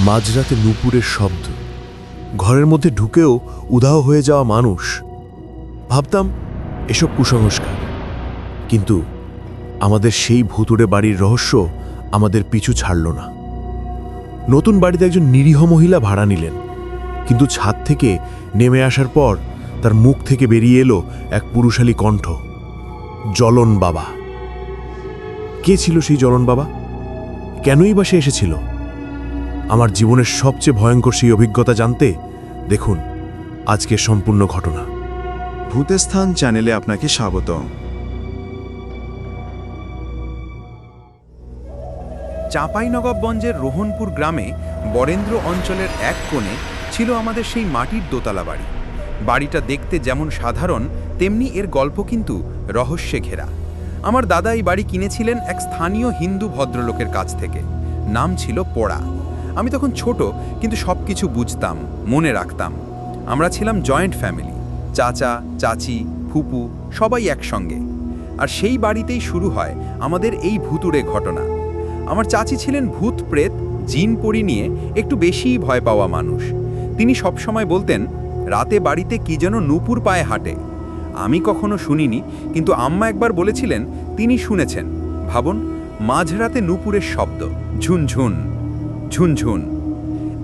মাঝরাতে নুপুরের শব্দ। ঘরের মধ্যে ঢুকেও উধাও হয়ে যাওয়া মানুষ। ভাবতাম, এসব কুসংস্কার। কিন্তু আমাদের সেই ভুতুড়ে বাড়ির রহস্য আমাদের পিছু ছাড়ল না। নতুন বাড়িতে একজন নিরীহ মহিলা ভাড়া নিলেন। কিন্তু ছাদ থেকে নেমে আসার পর তার মুখ থেকে বেরিয়ে এলো এক পুরুষালী কণ্ঠ। জলন বাবা। কে ছিল সেই জলন বাবা? কেনই বা সে এসেছিল? আমার জীবনের সবচেয়ে ভয়ঙ্কর সেই অভিজ্ঞতা জানতে দেখুন আজকের সম্পূর্ণ ঘটনা। ভূতেস্থান চ্যানেলে আপনাকে স্বাগত চাঁপাইনবাবগঞ্জের রোহনপুর গ্রামে বরেন্দ্র অঞ্চলের এক কোণে ছিল আমাদের সেই মাটির দোতলা বাড়ি। বাড়িটা দেখতে যেমন সাধারণ, তেমনি এর গল্প কিন্তু রহস্যে ঘেরা। আমার দাদা এই বাড়ি কিনেছিলেন এক স্থানীয় হিন্দু ভদ্রলোকের কাছ থেকে। নাম ছিল পোড়া। আমি তখন ছোট, কিন্তু সব কিছু বুঝতাম, মনে রাখতাম। আমরা ছিলাম জয়েন্ট ফ্যামিলি, চাচা, চাচি, ফুপু, সবাই একসঙ্গে। আর সেই বাড়িতেই শুরু হয় আমাদের এই ভুতুড়ে ঘটনা। আমার চাচি ছিলেন ভূত প্রেত, জিন পরি নিয়ে একটু বেশিই ভয় পাওয়া মানুষ। তিনি সবসময় বলতেন, রাতে বাড়িতে কি যেন নুপুর পায়ে হাঁটে। আমি কখনো শুনিনি, কিন্তু আম্মা একবার বলেছিলেন, তিনি শুনেছেন। ভাবুন, মাঝরাতে নুপুরের শব্দ, ঝুনঝুন। ঝুনঝুন।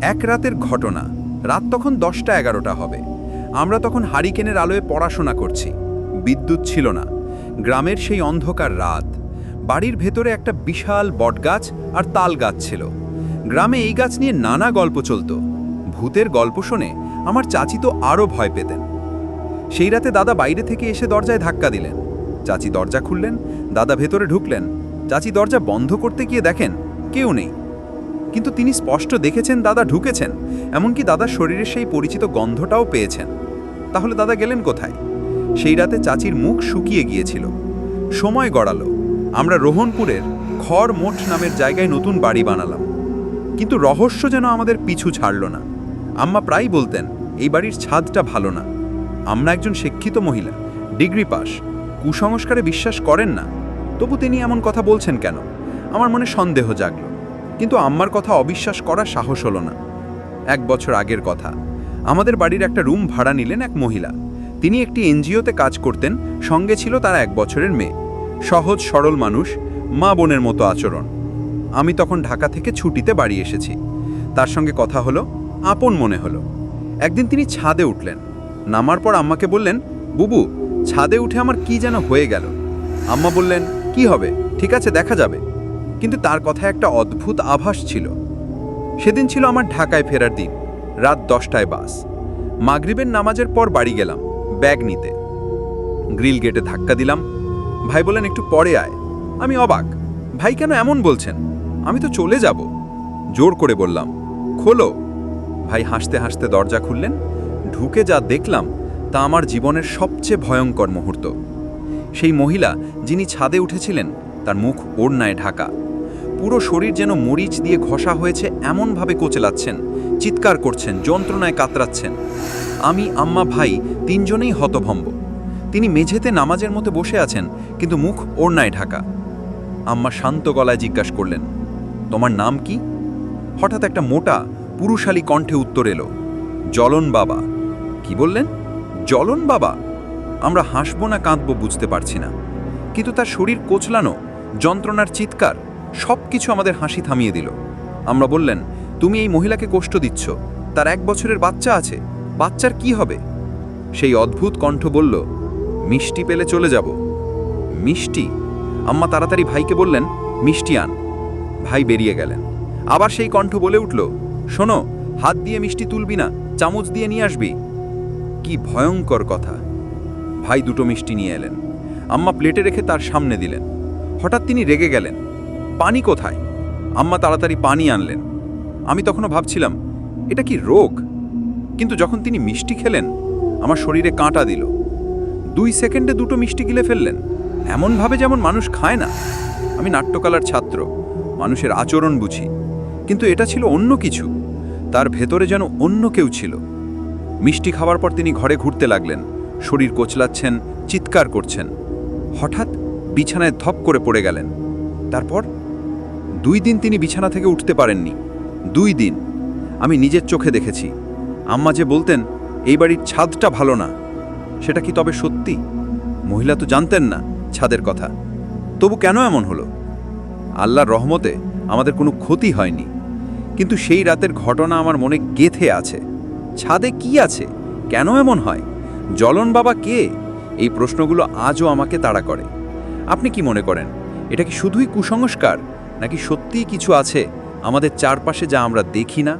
এক রাতের ঘটনা। রাত তখন দশটা এগারোটা হবে। আমরা তখন হারিকেনের আলোয় পড়াশোনা করছি। বিদ্যুৎ ছিল না। গ্রামের সেই অন্ধকার রাত। বাড়ির ভেতরে একটা বিশাল বটগাছ আর তাল গাছ ছিল। গ্রামে এই গাছ নিয়ে নানা গল্প চলতো। ভূতের গল্প শুনে আমার চাচি তো আরও ভয় পেতেন। সেই রাতে দাদা বাইরে থেকে এসে দরজায় ধাক্কা দিলেন। চাচি দরজা খুললেন, দাদা ভেতরে ঢুকলেন। চাচি দরজা বন্ধ করতে গিয়ে দেখেন কেউ নেই। কিন্তু তিনি স্পষ্ট দেখেছেন দাদা ঢুকেছেন, এমনকি দাদার শরীরের সেই পরিচিত গন্ধটাও পেয়েছেন। তাহলে দাদা গেলেন কোথায়? সেই রাতে চাচির মুখ শুকিয়ে গিয়েছিল। সময় গড়ালো। আমরা রোহনপুরের খড় মোট নামের জায়গায় নতুন বাড়ি বানালাম। কিন্তু রহস্য যেন আমাদের পিছু ছাড়ল না। আম্মা প্রায় বলতেন, এই বাড়ির ছাদটা ভালো না। আমরা একজন শিক্ষিত মহিলা, ডিগ্রি পাস। কুসংস্কারে বিশ্বাস করেন না। তবু তিনি এমন কথা বলছেন কেন? আমার মনে সন্দেহ জাগল। কিন্তু আম্মার কথা অবিশ্বাস করা সাহস হলো না। এক বছর আগের কথা। আমাদের বাড়ির একটা রুম ভাড়া নিলেন এক মহিলা। তিনি একটি এনজিওতে কাজ করতেন, সঙ্গে ছিল তার এক বছরের মেয়ে। সহজ, সরল মানুষ, মা বোনের মতো আচরণ। আমি তখন ঢাকা থেকে ছুটিতে বাড়ি এসেছি। তার সঙ্গে কথা হলো, আপন মনে হলো। একদিন তিনি ছাদে উঠলেন। নামার পর আম্মাকে বললেন, বুবু, ছাদে উঠে আমার কি যেন হয়ে গেল? আম্মা বললেন, কি হবে? ঠিক আছে, দেখা যাবে। কিন্তু তার কথায় একটা অদ্ভুত আভাস ছিল। সেদিন ছিল আমার ঢাকায় ফেরার দিন, রাত দশটায় বাস। মাগরিবের নামাজের পর বাড়ি গেলাম, ব্যাগ নিতে। গ্রিল গেটে ধাক্কা দিলাম, ভাই বলেন একটু পরে আয়। আমি অবাক, ভাই কেন এমন বলছেন? আমি তো চলে যাব। জোর করে বললাম, খোলো। ভাই হাসতে হাসতে দরজা খুললেন, ঢুকে যা দেখলাম তা আমার জীবনের সবচেয়ে ভয়ঙ্কর মুহূর্ত। সেই মহিলা যিনি ছাদে উঠেছিলেন, তার মুখ ওড়নায় ঢাকা। পুরো শরীর যেন মরিচ দিয়ে ঘষা হয়েছে, এমনভাবে কোচেলাচ্ছেন, চিৎকার করছেন, যন্ত্রণায় কাতরাচ্ছেন। আমি আম্মা ভাই তিনজনেই হতভম্ব। তিনি মেঝেতে নামাজের মতো বসে আছেন, কিন্তু মুখ ওড়নায় ঢাকা। আম্মা শান্ত গলায় জিজ্ঞাসা করলেন, তোমার নাম কি? হঠাৎ একটা মোটা, পুরুষালী কণ্ঠে উত্তর এলো, জলন বাবা। কি বললেন? জলন বাবা? আমরা হাসবো না কাঁদবো বুঝতে পারছি না। কিন্তু তার শরীর কোচলানো, যন্ত্রণার চিৎকার সব কিছু আমাদের হাসি থামিয়ে দিল। আমরা বললেন, তুমি এই মহিলাকে কষ্ট দিচ্ছ, তার এক বছরের বাচ্চা আছে, বাচ্চার কি হবে? সেই অদ্ভুত কণ্ঠ বলল, মিষ্টি পেলে চলে যাব। মিষ্টি? আম্মা তাড়াতাড়ি ভাইকে বললেন, মিষ্টি আন। ভাই বেরিয়ে গেলেন। আবার সেই কণ্ঠ বলে উঠল, শোনো, হাত দিয়ে মিষ্টি তুলবি না, চামচ দিয়ে নিয়ে আসবি। কি ভয়ঙ্কর কথা! ভাই দুটো মিষ্টি নিয়ে এলেন। আম্মা প্লেটে রেখে তার সামনে দিলেন। হঠাৎ তিনি রেগে গেলেন। পানি কোথায়? আম্মা তাড়াতাড়ি পানি আনলেন। আমি তখনও ভাবছিলাম, এটা কি রোগ? কিন্তু যখন তিনি মিষ্টি খেলেন, আমার শরীরে কাঁটা দিল। দুই সেকেন্ডে দুটো মিষ্টি গিলে ফেললেন। এমনভাবে যেমন মানুষ খায় না। আমি নাট্যকলার ছাত্র, মানুষের আচরণ বুঝি। কিন্তু এটা ছিল অন্য কিছু। তার ভেতরে যেন অন্য কেউ ছিল। মিষ্টি খাওয়ার পর তিনি ঘরে ঘুরতে লাগলেন। শরীর কোচলাচ্ছেন, চিৎকার করছেন। হঠাৎ বিছানায় ধপ করে পড়ে গেলেন। তারপর দুই দিন তিনি বিছানা থেকে উঠতে পারেননি। দুই দিন। আমি নিজের চোখে দেখেছি। আম্মা যে বলতেন, এই বাড়ির ছাদটা ভালো না। সেটা কি তবে সত্যি? মহিলা তো জানতেন না ছাদের কথা। তবু কেন এমন হলো? আল্লাহর রহমতে আমাদের কোনো ক্ষতি হয়নি। কিন্তু সেই রাতের ঘটনা আমার মনে গেথে আছে। ছাদে কি আছে? কেন এমন হয়? জলন বাবা কে? এই প্রশ্নগুলো আজও আমাকে তাড়া করে। আপনি কি মনে করেন, এটা কি শুধুই কুসংস্কার? নাকি সত্যিই কিছু আছে? আমাদের চারপাশে যা আমরা দেখি না